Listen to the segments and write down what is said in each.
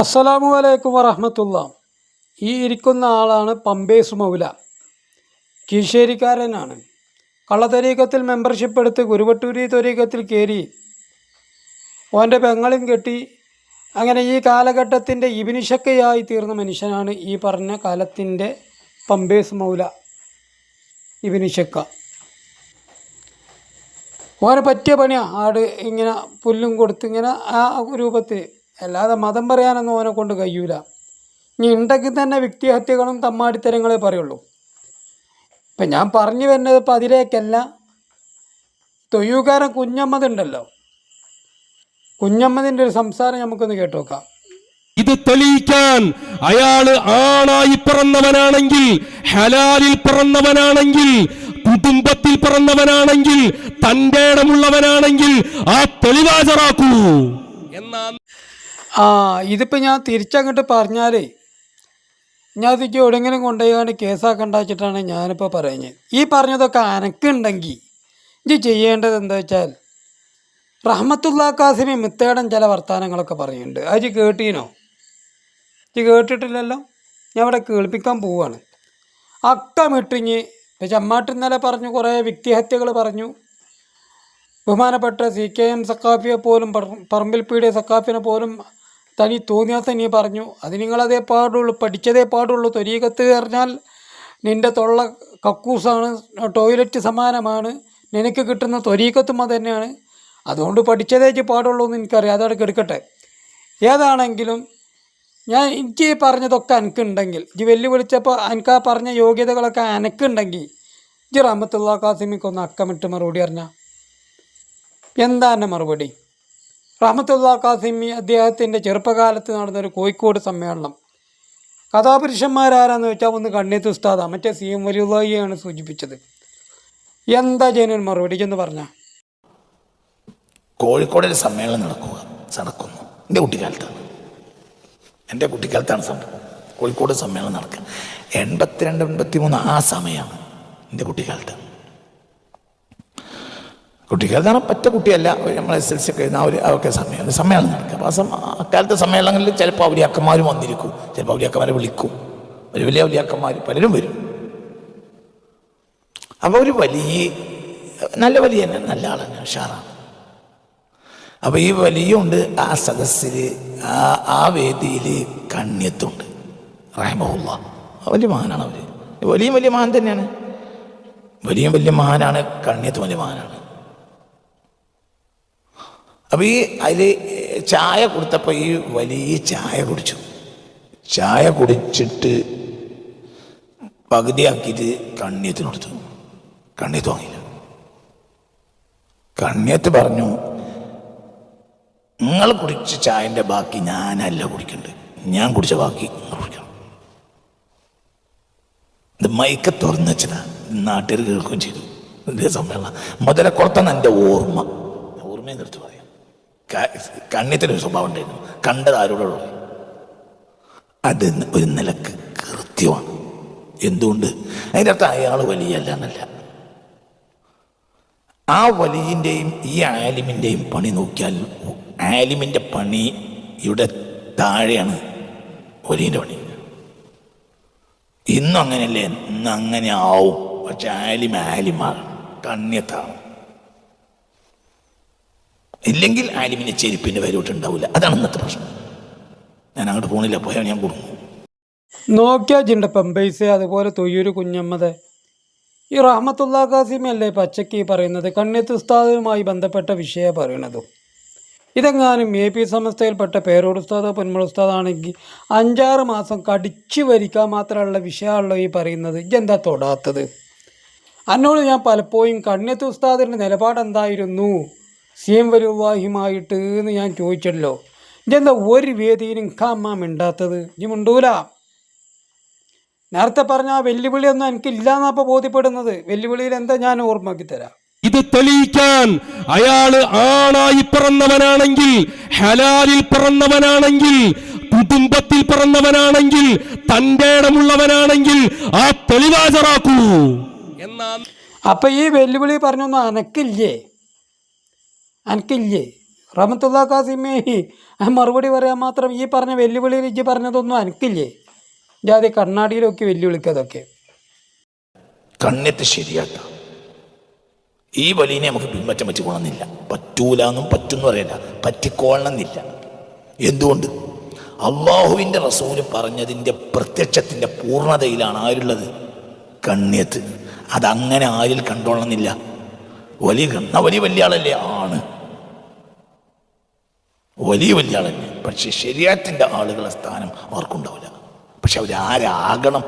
അസ്സലാമു അലൈക്കും വറഹമത്തുള്ള. ഈ ഇരിക്കുന്ന ആളാണ് പമ്പേസ് മൗല. കീഴ്ശേരിക്കാരനാണ്. കള്ളത്തരീക്കത്തിൽ മെമ്പർഷിപ്പ് എടുത്ത് ഗുരുവട്ടൂരി തൊരീക്കത്തിൽ കയറി ഓന്റെ പെങ്ങളും കെട്ടി അങ്ങനെ ഈ കാലഘട്ടത്തിന്റെ ഇബിനിഷക്കയായി തീർന്ന മനുഷ്യനാണ് ഈ പറഞ്ഞ കാലത്തിന്റെ പമ്പേസ് മൗല. ഇബിനിഷക്ക ഓനെ പറ്റിയ പണിയാണ് ആട് ഇങ്ങനെ പുല്ലും കൊടുത്ത് ഇങ്ങനെ ആ രൂപത്തിൽ അല്ലാതെ മതം പറയാനൊന്നും ഓനെ കൊണ്ട് കഴിയൂല. ഇനി ഉണ്ടെങ്കിൽ തന്നെ വ്യക്തിഹത്യകളും തമ്മാടിത്തരങ്ങളെ പറയുള്ളൂ. ഇപ്പം ഞാൻ പറഞ്ഞു വരുന്നത് ഇപ്പം അതിലേക്കല്ല. തൊയ്യൂക്കാരൻ കുഞ്ഞമ്മത് ഉണ്ടല്ലോ കുഞ്ഞമ്മതിന്റെ ഒരു സംസാരം നമുക്കൊന്ന് കേട്ടു നോക്കാം ഇത് തെളിയിക്കാൻ അയാൾ ആണായി പിറന്നവനാണെങ്കിൽ ഹലാലിൽ പിറന്നവനാണെങ്കിൽ കുടുംബത്തിൽ പിറന്നവനാണെങ്കിൽ തന്റെ ഇടമുള്ളവനാണെങ്കിൽ ആ തെളിവാചറാക്കൂ. എന്നാ ആ ഇതിപ്പോൾ ഞാൻ തിരിച്ചങ്ങോട്ട് പറഞ്ഞാലേ ഞാൻ ഇതിക്ക് എവിടെയെങ്കിലും കൊണ്ടുപോയി കേസാക്കി ഉണ്ടാക്കിയിട്ടാണ് ഞാനിപ്പോൾ പറയുന്നത്. ഈ പറഞ്ഞതൊക്കെ അനക്കുണ്ടെങ്കിൽ ഇത് ചെയ്യേണ്ടത് എന്താ വെച്ചാൽ റഹ്മത്തുള്ള കാസിമി മിത്തേടൻ ചില വർത്തമാനങ്ങളൊക്കെ പറയുന്നുണ്ട്. അത് കേട്ടീനോ? ഇത് കേട്ടിട്ടില്ലല്ലോ? ഞാൻ ഇവിടെ കേൾപ്പിക്കാൻ പോവാണ്. അക്കമിട്ടിഞ്ഞ് ഇപ്പം ചമ്മാട്ട് ഇന്നലെ പറഞ്ഞു കുറേ വ്യക്തിഹത്യകൾ പറഞ്ഞു. ബഹുമാനപ്പെട്ട സി കെ എം സക്കാഫിയെ പോലും പറമ്പിൽ പീടിയ സക്കാഫിനെ പോലും തനി തോന്നിയാൽ തന്നെ പറഞ്ഞു. അത് നിങ്ങളതേ പാടുള്ളൂ പഠിച്ചതേ പാടുള്ളൂ. തൊരീകത്ത് പറഞ്ഞാൽ നിന്റെ തൊള്ള കക്കൂസാണ് ടോയ്ലറ്റ് സമാനമാണ്. നിനക്ക് കിട്ടുന്ന തൊരീക്കത്തും അത് തന്നെയാണ്. അതുകൊണ്ട് പഠിച്ചതേ പാടുള്ളൂ എന്ന് എനിക്കറിയാം. അതവിടെ കെടുക്കട്ടെ ഏതാണെങ്കിലും ഞാൻ എനിക്ക് പറഞ്ഞതൊക്കെ എനിക്കുണ്ടെങ്കിൽ ഇത് വെല്ലുവിളിച്ചപ്പോൾ എനിക്ക് ആ പറഞ്ഞ യോഗ്യതകളൊക്കെ എനിക്കുണ്ടെങ്കിൽ ഇജ് റഹമത്തുള്ള കാസിമിക്കൊന്ന് അക്കമിട്ട് മറുപടി അറിഞ്ഞ എന്താ എന്റെ മറുപടി? റഹമത്തുള്ള കാസിമി അദ്ദേഹത്തിന്റെ ചെറുപ്പകാലത്ത് നടന്നൊരു കോഴിക്കോട് സമ്മേളനം. കഥാപുരുഷന്മാരാരാന്ന് വെച്ചാൽ ഒന്ന് കണ്ണീത്ത് ഉസ്താദ മറ്റേ സി എം വലിയുള്ളയാണ് സൂചിപ്പിച്ചത്. എന്താ ചെയ്യുന്ന മറുപടി എന്ന് പറഞ്ഞ? കോഴിക്കോടൊരു സമ്മേളനം നടക്കുക നടക്കുന്നു. എന്റെ കുട്ടിക്കാലത്താണ്. എന്റെ കുട്ടിക്കാലത്താണ് സംഭവം. കോഴിക്കോട് സമ്മേളനം നടക്കുക. എൺപത്തിരണ്ട് എൺപത്തി മൂന്ന് ആ സമയമാണ് എന്റെ കുട്ടിക്കാലത്ത്. കുട്ടിക്കാലത്താണ് പറ്റ കുട്ടിയല്ല. നമ്മൾ എസ് എൽ സി ഒക്കെ ആ ഒരു അതൊക്കെ സമയമാണ് സമയമാണ് നടക്കുക. അപ്പോൾ ആ അക്കാലത്തെ സമ്മേളനങ്ങളിൽ ചിലപ്പോൾ ഔലിയാക്കന്മാരും വന്നിരിക്കും. ചിലപ്പോൾ ഔലിയാക്കന്മാരെ വിളിക്കും. ഒരു വലിയ ഔലിയാക്കന്മാർ പലരും വരും. അപ്പോൾ ഒരു വലിയ നല്ല വലിയ തന്നെ നല്ല ആളാണ് ഉഷാറാണ്. അപ്പോൾ ഈ വലിയ വലിയുണ്ട് ആ സദസ്സിൽ ആ ആ വേദിയിൽ കണ്യത്തുണ്ട് റഹമുള്ള വലിയ മഹാനാണ് അവർ വലിയ വലിയ മഹാൻ തന്നെയാണ്. വലിയ വലിയ മഹാനാണ് കണ്യത്ത് വലിയ മഹാനാണ്. അപ്പോൾ ഈ അതിൽ ചായ കൊടുത്തപ്പോൾ ഈ വലിയ ചായ കുടിച്ചു. ചായ കുടിച്ചിട്ട് പകുതിയാക്കിയിട്ട് കണ്ണിയത്തിന് കൊടുത്തു കണ്യത്ത് വാങ്ങിയില്ല കണ്ണിയത്ത് പറഞ്ഞു നിങ്ങൾ കുടിച്ച ചായന്റെ ബാക്കി ഞാനല്ല കുടിക്കണ്ട്. ഞാൻ കുടിച്ച ബാക്കി കുടിക്കണം. ഇത് മൈക്ക തുറന്നു വെച്ചതാ. നാട്ടുകാർ കേൾക്കുകയും ചെയ്തു. ഇതേ സമയമുള്ള മുതലക്കുളത്താണ് എന്റെ ഓർമ്മ. ഓർമ്മയെ നിർത്തി പറയാം. ക- കണ്യത്തിനൊരു സ്വഭാവം ഉണ്ടായിരുന്നു. കണ്ടത് ആരോടുള്ളൂ അത് ഒരു നിലയ്ക്ക് കൃത്യമാണ്. എന്തുകൊണ്ട്? അതിന്റെ അർത്ഥം അയാൾ വലിയല്ല എന്നല്ല ആ വലിയന്റെയും ഈ ആലിമിന്റെയും പണി നോക്കിയാൽ ആലിമിന്റെ പണിയുടെ താഴെയാണ് വലിയന്റെ പണി. ഇന്നും അങ്ങനെയല്ലേ ഇന്ന് അങ്ങനെ ആവും പക്ഷെ ആലിം ആലിമാണ്. കണ്യത്താണ് ഇല്ലെങ്കിൽ ആലിമിനെ ചെരുപ്പിന്റെ വരോട്ട് ഉണ്ടാവില്ല അതാണ് ഇന്നത്തെ പ്രശ്നം. ഞാൻ അങ്ങോട്ട് പോണില്ല പോയാൽ ഞാൻ കൊടുക്കും നോക്കിയാ ജിണ്ട പമ്പൈസ അതുപോലെ തൊയ്യൂര് കുഞ്ഞമ്മത് ഈ റഹ്മത്തുല്ലാ ഖാസിമല്ലേ പച്ചക്ക് ഈ പറയുന്നത്? കണ്ണിയത്ത് ഉസ്താദുമായി ബന്ധപ്പെട്ട വിഷയം പറയണതും. ഇതെങ്ങാനും എ പി സംസ്ഥയിൽപ്പെട്ട പേരോട് ഉസ്താദോ പൊന്മൾ ഉസ്താദാണെങ്കിൽ അഞ്ചാറ് മാസം കടിച്ചു വരിക്കാൻ മാത്രമുള്ള വിഷയമാണല്ലോ ഈ പറയുന്നത്. ഇതെന്താ തൊടാത്തത്? എന്നോട് ഞാൻ പലപ്പോഴും കണ്ണിയത്ത് ഉസ്താദിന്റെ നിലപാട് എന്തായിരുന്നു സി വരുവാഹിമായിട്ട് വരുവാഹിയുമായിട്ട് എന്ന് ഞാൻ ചോദിച്ചല്ലോ. ഇതെന്താ ഒരു വേദിയിലും കാമ്മ മിണ്ടാത്തത്? ഇനി മുണ്ടൂല. നേരത്തെ പറഞ്ഞ ആ വെല്ലുവിളിയൊന്നും എനിക്കില്ല എന്നപ്പോൾ ബോധ്യപ്പെടുന്നത്. വെല്ലുവിളിയിൽ എന്താ ഞാൻ ഓർമ്മക്കി തരാം. ഇത് തെളിയിക്കാൻ അയാൾ ആണായി പിറന്നവനാണെങ്കിൽ ഹലാലിൽ പിറന്നവനാണെങ്കിൽ കുടുംബത്തിൽ പിറന്നവനാണെങ്കിൽ തന്റെ ഇടമുള്ളവനാണെങ്കിൽ ആ തെളിവാചറാക്കൂ എന്നാ അപ്പൊ ഈ വെല്ലുവിളി പറഞ്ഞൊന്നും അനക്കില്ലേ? അനക്കില്ലേ റഹമത്തുള്ള കാസിമേഹി മറുപടി പറയാൻ മാത്രം ഈ പറഞ്ഞ വെല്ലുവിളിയിൽ ഇജ്ജ് പറഞ്ഞതൊന്നും അനക്കില്ലേ ജാതി കണ്ണാടിയിലൊക്കെ വെല്ലുവിളിക്കതൊക്കെ. കണ്ണെത്തി ശരിയാക്കാം. ഈ വലിനെ നമുക്ക് പിൻപറ്റാൻ പറ്റിക്കൊള്ളുന്നില്ല പറ്റൂല എന്നും പറ്റുമെന്ന് പറയില്ല പറ്റിക്കൊള്ളണമെന്നില്ല. എന്തുകൊണ്ട്? അള്ളാഹുവിന്റെ റസൂൽ പറഞ്ഞതിന്റെ പ്രത്യക്ഷത്തിന്റെ പൂർണതയിലാണ് ആരുള്ളത്? കണ്ണിയത്ത് അതങ്ങനെ ആരിൽ കണ്ടോളണമെന്നില്ല. വലിയ കണ്ണ വലിയ വലിയ ആളല്ലേ ആണ്. വലിയ വലിയ ആളല്ലേ പക്ഷെ ശരിയാത്തിന്റെ ആളുകളെ സ്ഥാനം അവർക്കുണ്ടാവില്ല. പക്ഷെ അവരാരാകണം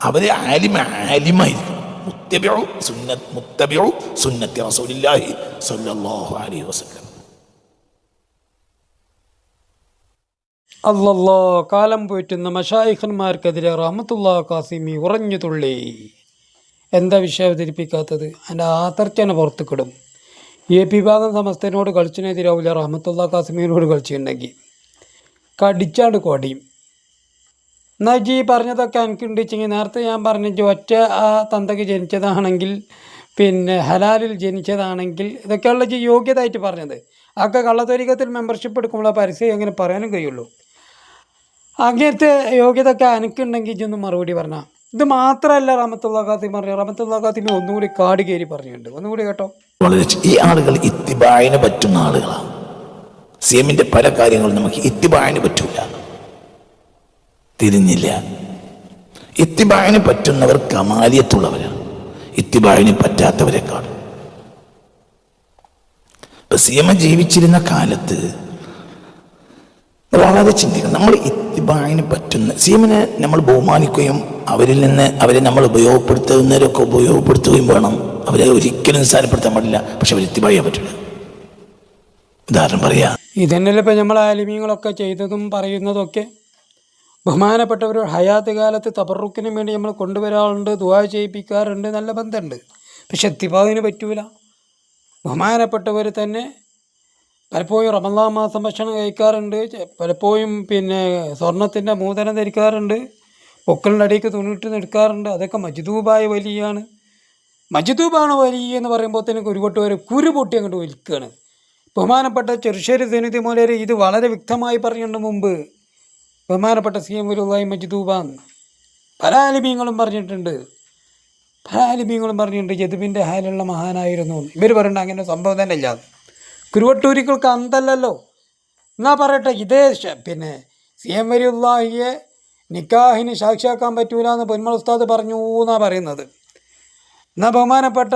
അവരെ ആലിമ ആലിമായിരിക്കണം മുത്തബിഉ സുന്ന മുത്തബിഉ സുന്നത്തി റസൂലില്ലാഹി സല്ലല്ലാഹു അലൈഹി വസല്ലം. അല്ലല്ലോ കാലം പോറ്റുന്ന മഷായിഖന്മാർക്കെതിരെ റഹമത്തുള്ള കാസിമി ഉറഞ്ഞു തുള്ളി. എന്താ വിഷയം അവതരിപ്പിക്കാത്തത്? എന്റെ ആതർച്ചന പുറത്ത് കിടും. എ പി ഭാഗം സമസ്തനോട് കളിച്ചിനെതിരാവില്ല റഹമത്തുള്ള കാസിമിനോട് കളിച്ചിട്ടുണ്ടെങ്കിൽ കടിച്ചാണ്ട് കൊടിയും എന്നാ ജി പറഞ്ഞതൊക്കെ എനിക്ക് ഉണ്ടിച്ചെങ്കിൽ നേരത്തെ ഞാൻ പറഞ്ഞു ഒറ്റ ആ തന്തയ്ക്ക് ജനിച്ചതാണെങ്കിൽ പിന്നെ ഹലാലിൽ ജനിച്ചതാണെങ്കിൽ ഇതൊക്കെയുള്ള യോഗ്യതയായിട്ട് പറഞ്ഞത്. അതൊക്കെ കള്ളത്തൊരിക്കത്തിൽ മെമ്പർഷിപ്പ് എടുക്കുമ്പോൾ പരസ്യം എങ്ങനെ പറയാനും കഴിയുള്ളൂ. അങ്ങനത്തെ യോഗ്യത ഒക്കെ എനിക്കുണ്ടെങ്കിൽ ഇതൊന്ന് മറുപടി പറഞ്ഞാൽ ഇത് മാത്രമല്ല റഹമത്തുള്ള ഖാത്തിം പറഞ്ഞു റഹമത്തുള്ള ഖാത്തിമി ഒന്നുകൂടി കാട് കയറി പറഞ്ഞിട്ടുണ്ട്. ഒന്നുകൂടി കേട്ടോ. വളരെ ഈ ആളുകൾ ഇത്തിബായന പറ്റുന്ന ആളുകളാണ്. സിയമിന്റെ പല കാര്യങ്ങളും നമുക്ക് ഇത്തിബായന പറ്റൂല. തിരിഞ്ഞില്ല. ഇത്തിബായന പറ്റുന്നവർ കമാലിയത്തുള്ളവരാണ്. ഇത്തിബായന പറ്റാത്തവരെക്കാൾ സി സിയമ ജീവിച്ചിരുന്ന കാലത്ത് വളരെ ചിന്തിക്കണം. നമ്മൾ ഇത്തിബായിന് പറ്റുന്ന സീമിനെ നമ്മൾ ബഹുമാനിക്കുകയും അവരിൽ നിന്ന് അവരെ നമ്മൾ ഉപയോഗപ്പെടുത്തുന്നവരൊക്കെ ഉപയോഗപ്പെടുത്തുകയും വേണം. അവരെ ഒരിക്കലും സ്ഥാനപ്പെടുത്താൻ പാടില്ല. പക്ഷെ അവർ ഇത്തിബായി പറ്റില്ല ഉദാഹരണം പറയാ. ഇതന്നെയല്ലേ ഇപ്പം നമ്മൾ ആലിമീങ്ങളൊക്കെ ചെയ്തതും പറയുന്നതൊക്കെ? ബഹുമാനപ്പെട്ടവർ ഹയാത്ത് കാലത്ത് തബറുക്കിന് വേണ്ടി നമ്മൾ കൊണ്ടുവരാറുണ്ട് ദുവാ ചെയ്യിപ്പിക്കാറുണ്ട് നല്ല ബന്ധമുണ്ട്. പക്ഷെ എത്തിപ്പാതിന് പറ്റൂല. ബഹുമാനപ്പെട്ടവർ തന്നെ പലപ്പോഴും റമദാ മാസം ഭക്ഷണം കഴിക്കാറുണ്ട്. പലപ്പോഴും പിന്നെ സ്വർണത്തിന്റെ മൂതനം ധരിക്കാറുണ്ട്. പൊക്കളിന്റെ അടിയിലേക്ക് തുണിയിട്ട് നിൽക്കാറുണ്ട് അതൊക്കെ മജ്ദൂബായ വലിയാണ്. മജ്ദൂബാണ് വലിയ എന്ന് പറയുമ്പോഴത്തേനും ഒരുപട്ട് വരെ കുരു പൊട്ടി അങ്ങോട്ട് വലിക്കുകയാണ് ബഹുമാനപ്പെട്ട ചെറുശ്ശേരി സന്നിധി മൂലര് ഇത് വളരെ വ്യക്തമായി പറഞ്ഞിട്ടുണ്ട് മുമ്പ്. ബഹുമാനപ്പെട്ട സി എം ഉലുവായി മജിദൂബാന്ന്. പല ആലിമീങ്ങളും പറഞ്ഞിട്ടുണ്ട്. പല ആലിമീങ്ങളും പറഞ്ഞിട്ടുണ്ട് ജതുബിന്റെ ഹാലുള്ള മഹാനായിരുന്നു ഇവർ പറയുന്നുണ്ട് അങ്ങനെ സംഭവം തന്നെ ഇല്ല. കുരുവട്ടൂരികൾക്ക് അന്തല്ലല്ലോ. എന്നാ പറയട്ടെ ഇതേ പിന്നെ സി എം വലിയുള്ളാഹിയെ നിക്കാഹിന് സാക്ഷിയാക്കാൻ പറ്റൂല എന്ന് പൊന്മൾ ഉസ്താദ് പറഞ്ഞു എന്നാണ് പറയുന്നത്. എന്നാൽ ബഹുമാനപ്പെട്ട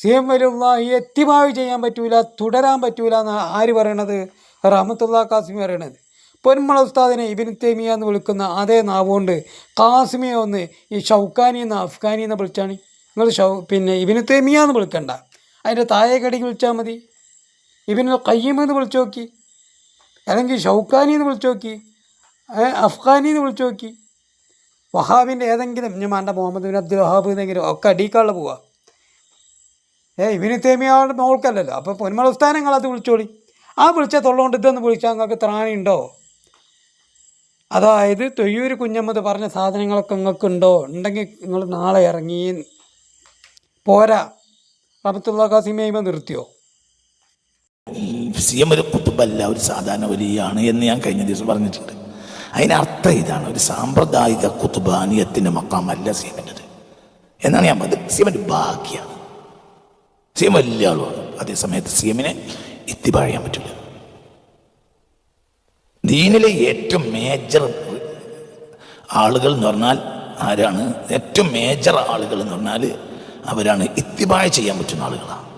സി എം വലിയുള്ളാഹിയെ എത്തിമാവ് ചെയ്യാൻ പറ്റൂല തുടരാൻ പറ്റൂല എന്ന് ആര് പറയണത്? റഹമത്തുള്ള കാസിമി പറയണത്. പൊന്മള ഉസ്താദിനെ ഇബിൻ തേമിയ എന്ന് വിളിക്കുന്ന അതേ നാവുകൊണ്ട് കാസിമിയെ ഒന്ന് ഈ ഷൗക്കാനി എന്ന് അഫ്ഗാനി എന്ന് വിളിച്ചാണ്. നിങ്ങൾ ഷൗ പിന്നെ ഇബിന് തേമിയ എന്ന് വിളിക്കണ്ട. അതിന്റെ താഴെ കടിക്ക് വിളിച്ചാൽ മതി. ഇബിന് കയ്യം എന്ന് വിളിച്ചു നോക്കി. അല്ലെങ്കിൽ ഷൗക്കാനി എന്ന് വിളിച്ചു നോക്കി. അഫ്ഗാനി എന്ന് വിളിച്ചു നോക്കി. വഹാബിന്റെ ഏതെങ്കിലും വേണ്ട മുഹമ്മദ് ബിൻ അബ്ദുൽ വഹാബ് എന്നെങ്കിലും ഒക്കെ അടീക്കാളിൽ പോവാ. ഏ ഇവന് തേമിയാളുടെ മോൾക്കല്ലല്ലോ. അപ്പോൾ പൊന്മള ഉസ്താനങ്ങൾ അത് വിളിച്ചോളി. ആ വിളിച്ച തൊള്ളുകൊണ്ട് ഇതൊന്ന് വിളിച്ചാൽ നിങ്ങൾക്ക് ത്രാണി ഉണ്ടോ? അതായത് തൊയ്യൂർ കുഞ്ഞമ്മത് പറഞ്ഞ സാധനങ്ങളൊക്കെ നിങ്ങൾക്ക് ഉണ്ടോ? ഉണ്ടെങ്കിൽ നിങ്ങൾ നാളെ ഇറങ്ങി പോരാ. റബത്തുള്ള കാസിമയുമ്പോൾ നിർത്തിയോ? സി എം ഒരു കുത്തുബല്ല ഒരു സാധാരണ വലിയാണ് എന്ന് ഞാൻ കഴിഞ്ഞ ദിവസം പറഞ്ഞിട്ടുണ്ട്. അതിനർത്ഥം ഇതാണ് ഒരു സാമ്പ്രദായിക കുത്തുബാനിയത്തിന്റെ മക്കാമല്ല സി എമ്മിന്റെത്. എന്നാണ് ഞാൻ പറഞ്ഞത്. സി എമ്മിന്റെ ഭാഗ്യമാണ് സി എം വലിയ ആളുമാണ്. അതേസമയത്ത് സി എമ്മിനെ എത്തിപ്പാഴിയാൻ ചെയ്യാൻ പറ്റില്ല. ദീനിലെ ഏറ്റവും മേജർ ആളുകൾ എന്ന് പറഞ്ഞാൽ ആരാണ്? ഏറ്റവും മേജർ ആളുകൾ എന്ന് പറഞ്ഞാൽ അവരാണ്. ഇത്തിബായ ചെയ്യാൻ പറ്റുന്ന ആളുകളാണ്.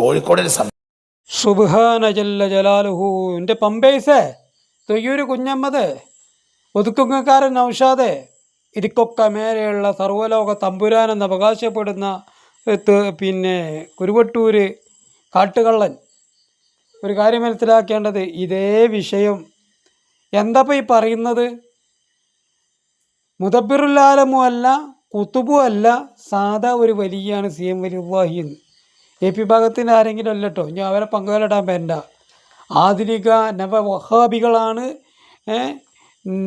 കോഴിക്കോടിൽ സംഭവം പമ്പേസേ തൊയ്യൂര് കുഞ്ഞമ്മത് ഒതുക്കുങ്ങക്കാരൻ നൗഷാദെ ഇരിക്കൊക്കെ മേലെയുള്ള സർവലോക തമ്പുരാനെന്ന് അവകാശപ്പെടുന്ന പിന്നെ കുരുവട്ടൂര് കാട്ടുകള്ളൻ. ഒരു കാര്യം മനസ്സിലാക്കേണ്ടത് ഇതേ വിഷയം. എന്താപ്പോൾ ഈ പറയുന്നത്? മുദബിറുല്ലാലമും അല്ല കുത്തുബു അല്ല സാധാ ഒരു വലിയാണ് സി എം വലിയ എന്ന്. എ പി വിഭാഗത്തിന് ആരെങ്കിലും അല്ല കേട്ടോ ഇനി അവരെ പങ്കുവലിടാൻ വേണ്ട ആധുനിക നവ വഹാബികളാണ്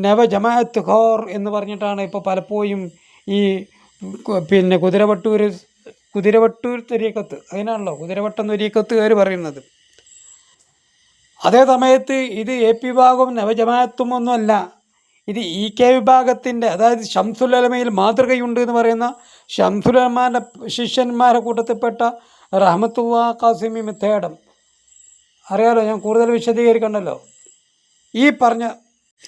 നവ ജമാഅത്ത് ഖോർ എന്ന് പറഞ്ഞിട്ടാണ് ഇപ്പോൾ പലപ്പോഴും ഈ പിന്നെ കുതിരവട്ടൂർ കുതിരവട്ടൂർ തെരീക്കത്ത് അതിനാണല്ലോ കുതിരവട്ടം തെരീക്കത്തുകാർ പറയുന്നത്. അതേ സമയത്ത് ഇത് എ പി വിഭാഗവും നവജമാഅത്തും ഒന്നുമല്ല ഇത് ഇ കെ വിഭാഗത്തിന്റെ അതായത് ഷംസുലമയിൽ മാതൃകയുണ്ട് എന്ന് പറയുന്ന ഷംസുലമാന്റെ ശിഷ്യന്മാരെ കൂട്ടത്തിൽപ്പെട്ട റഹമത്തുള്ള കാസിമി മിത്തേടം അറിയാലോ ഞാൻ കൂടുതൽ വിശദീകരിക്കണ്ടല്ലോ. ഈ പറഞ്ഞ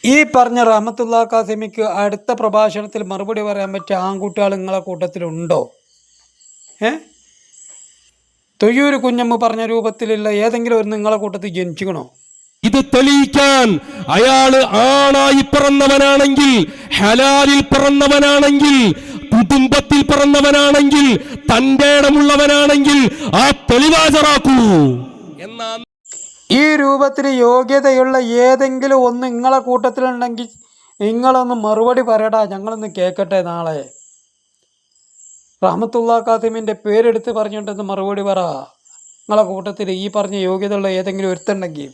ഈ പറഞ്ഞ റഹമത്തുള്ള കാസിമിക്ക് അടുത്ത പ്രഭാഷണത്തിൽ മറുപടി പറയാൻ പറ്റിയ ആൺകുട്ടികൾ നിങ്ങളെ കൂട്ടത്തിലുണ്ടോ? ഏ? തൊയ്യൂർ കുഞ്ഞമ്മ പറഞ്ഞ രൂപത്തിലുള്ള ഏതെങ്കിലും ഒരു നിങ്ങളെ കൂട്ടത്തിൽ ജനിച്ചിക്കണോ? ഇത് തെളിയിക്കാൻ അയാൾ ആണായി പിറന്നവനാണെങ്കിൽ ഹലാലിൽ പിറന്നവനാണെങ്കിൽ കുടുംബത്തിൽ പിറന്നവനാണെങ്കിൽ തന്റെ ഇടമുള്ളവനാണെങ്കിൽ ആ തെളിവാചറാക്കൂ. എന്നാ ഈ രൂപത്തിന് യോഗ്യതയുള്ള ഏതെങ്കിലും ഒന്ന് നിങ്ങളെ കൂട്ടത്തിലുണ്ടെങ്കിൽ നിങ്ങളൊന്ന് മറുപടി പറയടാ ഞങ്ങളൊന്ന് കേൾക്കട്ടെ നാളെ. റഹമത്തുള്ള കാസിമിന്റെ പേരെടുത്ത് പറഞ്ഞിട്ടൊന്ന് മറുപടി പറ. നിങ്ങളെ കൂട്ടത്തിൽ ഈ പറഞ്ഞ യോഗ്യതയുള്ള ഏതെങ്കിലും ഒരുത്തുണ്ടെങ്കിൽ